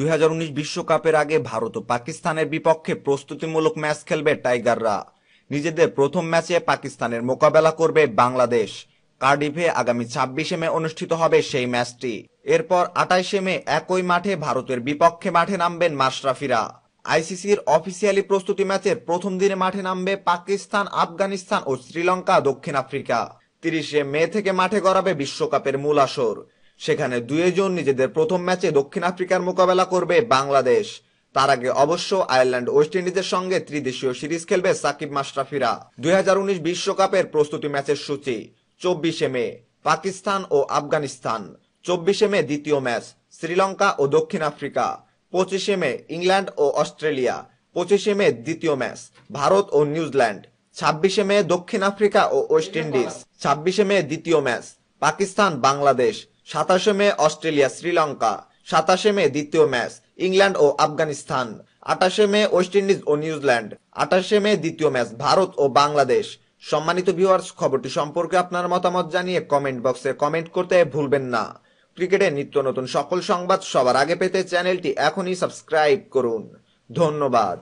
দুই বিশ্বকাপের আগে ভারত ও পাকিস্তানের বিপক্ষে প্রস্তুতিমূলক ম্যাচ খেলবে টাইগাররা। নিজেদের প্রথম ম্যাচে পাকিস্তানের মোকাবেলা করবে বাংলাদেশ। কার্ডিফে আগামী ছাব্বিশে মে অনুষ্ঠিত হবে সেই ম্যাচটি। এরপর আটাইশে মে একই মাঠে ভারতের বিপক্ষে মাঠে নামবেন মাশরাফিরা। আইসিসির অফিসিয়ালি প্রস্তুতি ম্যাচের প্রথম দিনে মাঠে নামবে পাকিস্তান, আফগানিস্তান ও শ্রীলঙ্কা দক্ষিণ আফ্রিকা। তিরিশে মে থেকে মাঠে গড়াবে বিশ্বকাপের মূল আসর। সেখানে দুইজন নিজেদের প্রথম ম্যাচে দক্ষিণ আফ্রিকার মোকাবেলা করবে বাংলাদেশ। তার আগে অবশ্য আয়ারল্যান্ড ওয়েস্ট ইন্ডিজের সঙ্গে ত্রিদেশীয় সিরিজ খেলবে সাকিব মাশরাফিরা। দুই বিশ্বকাপের প্রস্তুতি ম্যাচের সূচি, চব্বিশে মে, পাকিস্তান ও আফগানিস্তান। চব্বিশে মে দ্বিতীয় ম্যাচ, শ্রীলঙ্কা ও দক্ষিণ আফ্রিকা। পঁচিশে মে ইংল্যান্ড ও অস্ট্রেলিয়া। পঁচিশে মে দ্বিতীয় ম্যাচ, ভারত ও নিউজিল্যান্ড। ছাব্বিশে মে দক্ষিণ আফ্রিকা ও ওয়েস্ট ইন্ডিজ। ছাব্বিশে মে দ্বিতীয় ম্যাচ পাকিস্তান বাংলাদেশ সাতাশে মে অস্ট্রেলিয়া, শ্রীলঙ্কা, সাতাশে মে দ্বিতীয় ম্যাচ, ইংল্যান্ড ও আফগানিস্তান আটাশে মে ওয়েস্ট ইন্ডিজ ও নিউজিল্যান্ড আটাশে মে দ্বিতীয় ম্যাচ ভারত ও বাংলাদেশ। সম্মানিত ভিউয়ার্স, খবরটি সম্পর্কে আপনার মতামত জানিয়ে কমেন্ট বক্সে কমেন্ট করতে ভুলবেন না। ক্রিকেটের নিত্য নতুন সকল সংবাদ সবার আগে পেতে চ্যানেলটি এখনই সাবস্ক্রাইব করুন। ধন্যবাদ।